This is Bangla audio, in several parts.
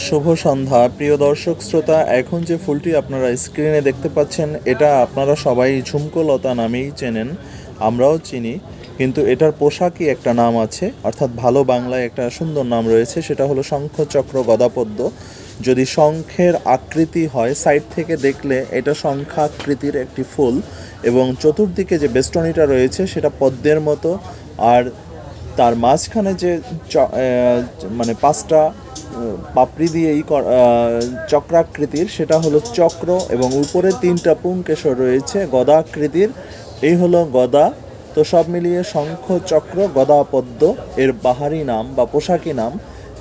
শুভ সন্ধ্যা। প্রিয় দর্শক, শ্রোতা, এখন যে ফুলটি আপনারা স্ক্রিনে দেখতে পাচ্ছেন, এটা আপনারা সবাই ঝুমকোলতা নামেই চেনেন, আমরাও চিনি, কিন্তু এটার পোশাকই একটা নাম আছে, অর্থাৎ ভালো বাংলায় একটা সুন্দর নাম রয়েছে, সেটা হলো শঙ্খচক্র গদাপদ্ম। যদি শঙ্খের আকৃতি হয় সাইড থেকে দেখলে এটা শঙ্খাকৃতির একটি ফুল, এবং চতুর্দিকে যে বেষ্টনীটা রয়েছে, সেটা পদ্মের মতো, আর তার মাঝখানে যে মানে পাঁচটা পাপড়ি কর- আহ, চক্রাকৃতির সেটা হলো চক্র এবং উপরে তিনটা পুংকেশর রয়েছে গদাকৃতির। এই হলো গদা। তো সব মিলিয়ে শঙ্খ চক্র গদা পদ্ম এর বাহারি নাম বা পোশাকি নাম।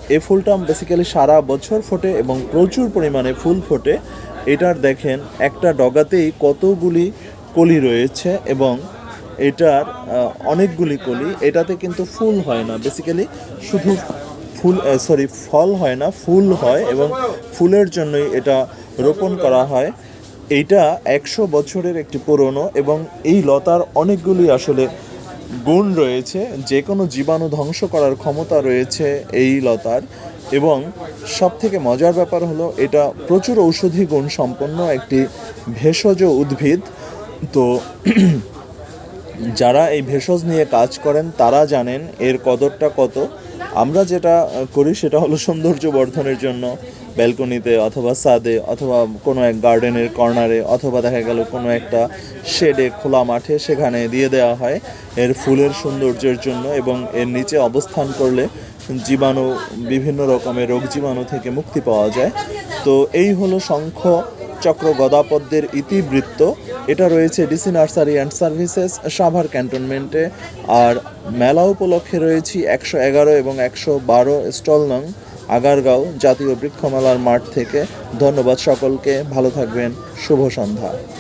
এই ফুলটা বেসিক্যালি সারা বছর ফোটে এবং প্রচুর পরিমাণে ফুল ফোটে। এটার দেখেন একটা ডগাতেই কতগুলি কলি রয়েছে এবং এটার অনেকগুলি কলি। এটাতে কিন্তু ফুল হয় না। বেসিক্যালি শুধু ফুল সরি ফল হয় না, ফুল হয় এবং ফুলের জন্যই এটা রোপণ করা হয়। এইটা একশো বছরের একটি পুরনো এবং এই লতার অনেকগুলি আসলে গুণ রয়েছে। যে কোনো জীবাণু ধ্বংস করার ক্ষমতা রয়েছে এই লতার। এবং সব থেকে মজার ব্যাপার হলো, এটা প্রচুর ঔষধি গুণ সম্পন্ন একটি ভেষজ উদ্ভিদ। তো যারা এই ভেষজ নিয়ে কাজ করেন, তারা জানেন এর কদরটা কত। আমরা যেটা করি সেটা হলো সৌন্দর্য বর্ধনের জন্য ব্যালকনিতে অথবা সাদে অথবা কোনো এক গার্ডেনের কর্নারে অথবা দেখা গেল কোনো একটা শেডে, খোলা মাঠে সেখানে দিয়ে দেওয়া হয় এর ফুলের সৌন্দর্যের জন্য এবং এর নিচে অবস্থান করলে জীবাণু, বিভিন্ন রকমের রোগ জীবাণু থেকে মুক্তি পাওয়া যায়। তো এই হলো শঙ্খ চক্র গদাপদ্মের ইতিবৃত্ত। এটা রয়েছে DC nursery and services Savar ক্যান্টনমেন্টে। আর মেলা উপলক্ষে রয়েছি একশো এগারো এবং একশো বারো স্টল নং আগারগাঁও জাতীয় বৃক্ষমেলার মাঠ থেকে। ধন্যবাদ সকলকে, ভালো থাকবেন, শুভ সন্ধ্যা।